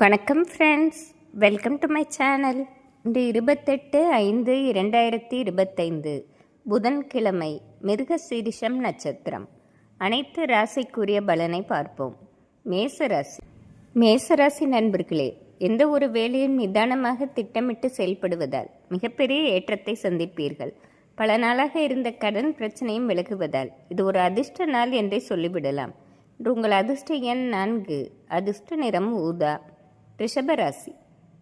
வணக்கம் friends welcome to my channel இன்று இருபத்தெட்டு ஐந்து இரண்டாயிரத்தி இருபத்தைந்து. புதன்கிழமை மிருக சீரிஷம் நட்சத்திரம். அனைத்து ராசிக்குரிய பலனை பார்ப்போம். மேசராசி மேசராசி நண்பர்களே எந்த ஒரு வேலையும் நிதானமாக திட்டமிட்டு செயல்படுவதால் மிகப்பெரிய ஏற்றத்தை சந்திப்பீர்கள். பல நாளாக இருந்த கடன் பிரச்சனையும் விலகுவதால் இது ஒரு அதிர்ஷ்ட நாள் என்றே சொல்லிவிடலாம். உங்கள் அதிர்ஷ்ட எண் நான்கு. அதிர்ஷ்ட நிறம் ஊதா. ரிஷபராசி.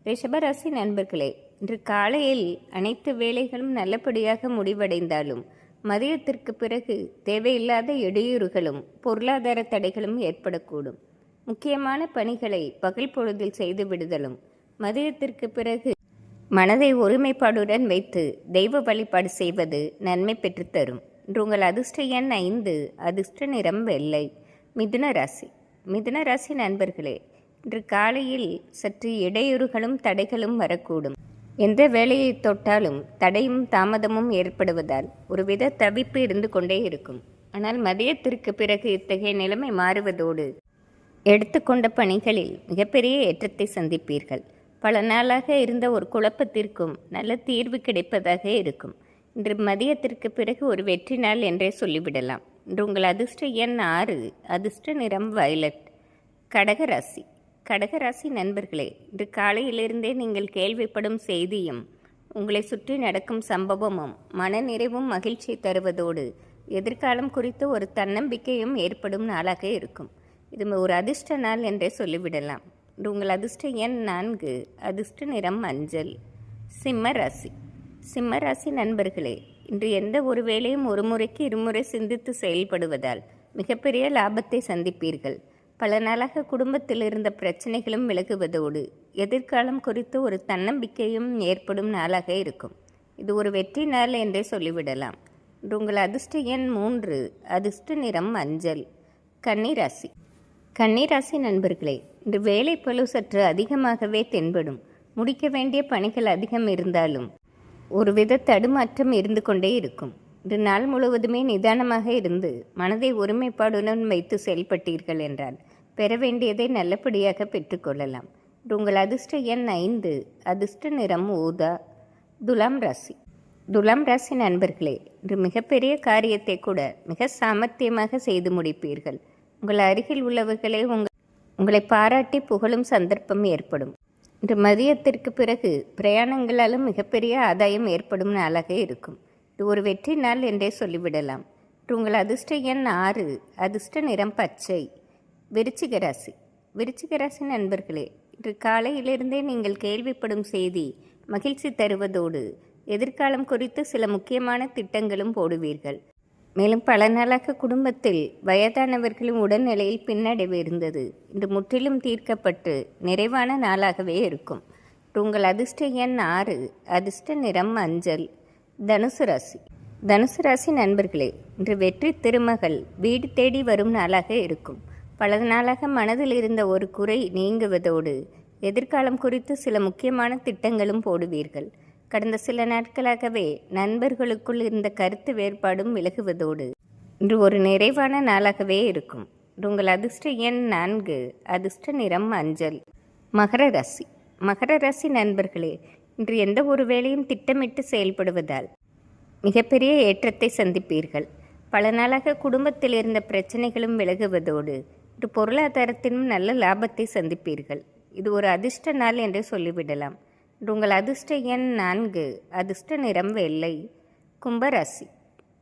ரிஷபராசி நண்பர்களே இன்று காலையில் அனைத்து வேலைகளும் நல்லபடியாக முடிவடைந்தாலும் மதியத்திற்கு பிறகு தேவையில்லாத இடையூறுகளும் பொருளாதார தடைகளும் ஏற்படக்கூடும். முக்கியமான பணிகளை பகல் பொழுதில் செய்து விடுதலும். மதியத்திற்கு பிறகு மனதை ஒருமைப்பாடுடன் வைத்து தெய்வ வழிபாடு செய்வது நன்மை பெற்றுத்தரும் இன்று உங்கள் அதிர்ஷ்ட எண் ஐந்து அதிர்ஷ்ட நிறம் வெள்ளை. மிதுன ராசி. மிதுன ராசி நண்பர்களே இன்று காலையில் சற்று இடையூறுகளும் தடைகளும் வரக்கூடும். எந்த வேலையை தொட்டாலும் தடையும் தாமதமும் ஏற்படுவதால் ஒருவித தவிப்பு இருந்து கொண்டே இருக்கும். ஆனால் மதியத்திற்கு பிறகு இத்தகைய நிலைமை மாறுவதோடு எடுத்துக்கொண்ட பணிகளில் மிகப்பெரிய ஏற்றத்தை சந்திப்பீர்கள். பல நாளாக இருந்த ஒரு குழப்பத்திற்கும் நல்ல தீர்வு கிடைப்பதாக இருக்கும். இன்று மதியத்திற்கு பிறகு ஒரு வெற்றி நாள் என்றே சொல்லிவிடலாம். இன்று உங்கள் அதிர்ஷ்ட எண் ஆறு அதிர்ஷ்ட நிறம் வயலட் கடகராசி கடகராசி நண்பர்களே இன்று காலையிலிருந்தே நீங்கள் கேள்விப்படும் செய்தியும் உங்களை சுற்றி நடக்கும் சம்பவமும் மனநிறைவும் மகிழ்ச்சி தருவதோடு எதிர்காலம் குறித்து ஒரு தன்னம்பிக்கையும் ஏற்படும் நாளாக இருக்கும். இது ஒரு அதிர்ஷ்ட நாள் என்றே சொல்லிவிடலாம். இன்று உங்கள் அதிர்ஷ்ட எண் நான்கு அதிர்ஷ்ட நிறம் மஞ்சள் சிம்ம ராசி. சிம்ம ராசி நண்பர்களே இன்று எந்த ஒரு வேலையும் ஒரு முறைக்கு இருமுறை சிந்தித்து செயல்படுவதால் மிகப்பெரிய லாபத்தை சந்திப்பீர்கள். பல நாளாக குடும்பத்தில் இருந்த பிரச்சனைகளும் விலகுவதோடு எதிர்காலம் குறித்து ஒரு தன்னம்பிக்கையும் ஏற்படும் நாளாக இருக்கும். இது ஒரு வெற்றி நாள் என்றே சொல்லிவிடலாம். இன்று உங்கள் அதிர்ஷ்ட எண் மூன்று அதிர்ஷ்ட நிறம் மஞ்சள் கன்னிராசி. கன்னிராசி நண்பர்களே இன்று வேலை பழு சற்று அதிகமாகவே தென்படும். முடிக்க வேண்டிய பணிகள் அதிகம் இருந்தாலும் ஒருவித தடுமாற்றம் இருந்து கொண்டே இருக்கும். இன்று நாள் முழுவதுமே நிதானமாக இருந்து மனதை ஒருமைப்பாடுடன் வைத்து செயல்பட்டீர்கள் என்றால் பெற வேண்டியதை நல்லபடியாக பெற்றுக்கொள்ளலாம் உங்கள் அதிர்ஷ்ட எண் ஐந்து அதிர்ஷ்ட நிறம் ஊதா துலாம் ராசி. துலாம் ராசி நண்பர்களே இன்று மிகப்பெரிய காரியத்தை கூட மிக சாமர்த்தியமாக செய்து முடிப்பீர்கள். உங்கள் அருகில் உள்ளவர்களே உங்கள் உங்களை பாராட்டி புகழும் சந்தர்ப்பம் ஏற்படும். இன்று மதியத்திற்கு பிறகு பிரயாணங்களாலும் மிகப்பெரிய ஆதாயம் ஏற்படும் நாளாக இருக்கும். இது ஒரு வெற்றி நாள் என்றே சொல்லிவிடலாம். உங்கள் அதிர்ஷ்ட எண் ஆறு அதிர்ஷ்ட நிறம் பச்சை. விருச்சிக ராசி. விருச்சிக ராசி நண்பர்களே இன்று காலையிலிருந்தே நீங்கள் கேள்விப்படும் செய்தி மகிழ்ச்சி தருவதோடு எதிர்காலம் குறித்து சில முக்கியமான திட்டங்களும் போடுவீர்கள். மேலும் பல நாளாக குடும்பத்தில் வயதானவர்களின் உடல்நிலையில் பின்னடைவு இருந்தது. இன்று முற்றிலும் தீர்க்கப்பட்டு நிறைவான நாளாகவே இருக்கும். உங்கள் அதிர்ஷ்ட எண் ஆறு அதிர்ஷ்ட நிறம் மஞ்சள் தனுசு ராசி. தனுசு ராசி நண்பர்களே இன்று வெற்றி திருமகள் வீடு தேடி வரும் நாளாக இருக்கும். பல நாளாக மனதில் இருந்த ஒரு குறை நீங்குவதோடு எதிர்காலம் குறித்து சில முக்கியமான திட்டங்களும் போடுவீர்கள். கடந்த சில நாட்களாகவே நண்பர்களுக்குள் இருந்த கருத்து வேறுபாடும் விலகுவதோடு இன்று ஒரு நிறைவான நாளாகவே இருக்கும். உங்கள் அதிர்ஷ்ட எண் நான்கு அதிர்ஷ்ட நிறம் அஞ்சல். மகர ராசி. மகர ராசி நண்பர்களே இன்று எந்த ஒரு வேலையும் திட்டமிட்டு செயல்படுவதால் மிகப்பெரிய ஏற்றத்தை சந்திப்பீர்கள். பல நாளாக குடும்பத்தில் இருந்த பிரச்சனைகளும் விலகுவதோடு இன்று பொருளாதாரத்திலும் நல்ல லாபத்தை சந்திப்பீர்கள். இது ஒரு அதிர்ஷ்ட நாள் என்றே சொல்லிவிடலாம். உங்கள் அதிர்ஷ்ட எண் நான்கு. அதிர்ஷ்ட நிறம் வெள்ளை. கும்பராசி.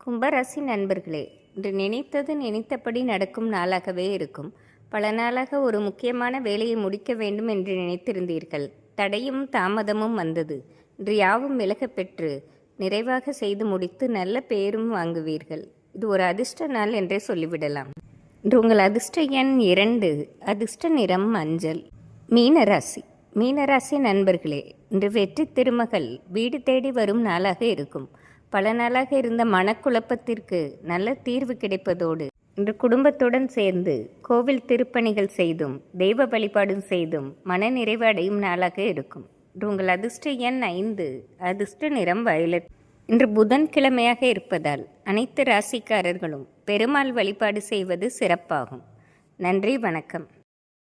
கும்பராசி நண்பர்களே இன்று நினைத்தது நினைத்தபடி நடக்கும் நாளாகவே இருக்கும். பல நாளாக ஒரு முக்கியமான வேலையை முடிக்க வேண்டும் என்று நினைத்திருந்தீர்கள். தடையும் தாமதமும் வந்தது. இன்று யாவும் விலக பெற்று நிறைவாக செய்து முடித்து நல்ல பெயரும் வாங்குவீர்கள். இது ஒரு அதிர்ஷ்ட நாள் என்றே சொல்லிவிடலாம். உங்கள் அதிர்ஷ்ட எண் இரண்டு அதிர்ஷ்ட நிறம் மஞ்சள். மீனராசி. மீனராசி நண்பர்களே இன்று வெற்றி திருமகள் வீடு தேடி வரும் நாளாக இருக்கும். பல நாளாக இருந்த மனக்குழப்பத்திற்கு நல்ல தீர்வு கிடைப்பதோடு இன்று குடும்பத்துடன் சேர்ந்து கோவில் திருப்பணிகள் செய்தும் தெய்வ வழிபாடும் செய்தும் மன நிறைவு அடையும் நாளாக இருக்கும். உங்கள் அதிர்ஷ்ட எண் ஐந்து அதிர்ஷ்ட நிறம் வயலட். இன்று புதன்கிழமையாக இருப்பதால் அனைத்து ராசிக்காரர்களும் பெருமாள் வழிபாடு செய்வது சிறப்பாகும். நன்றி வணக்கம்.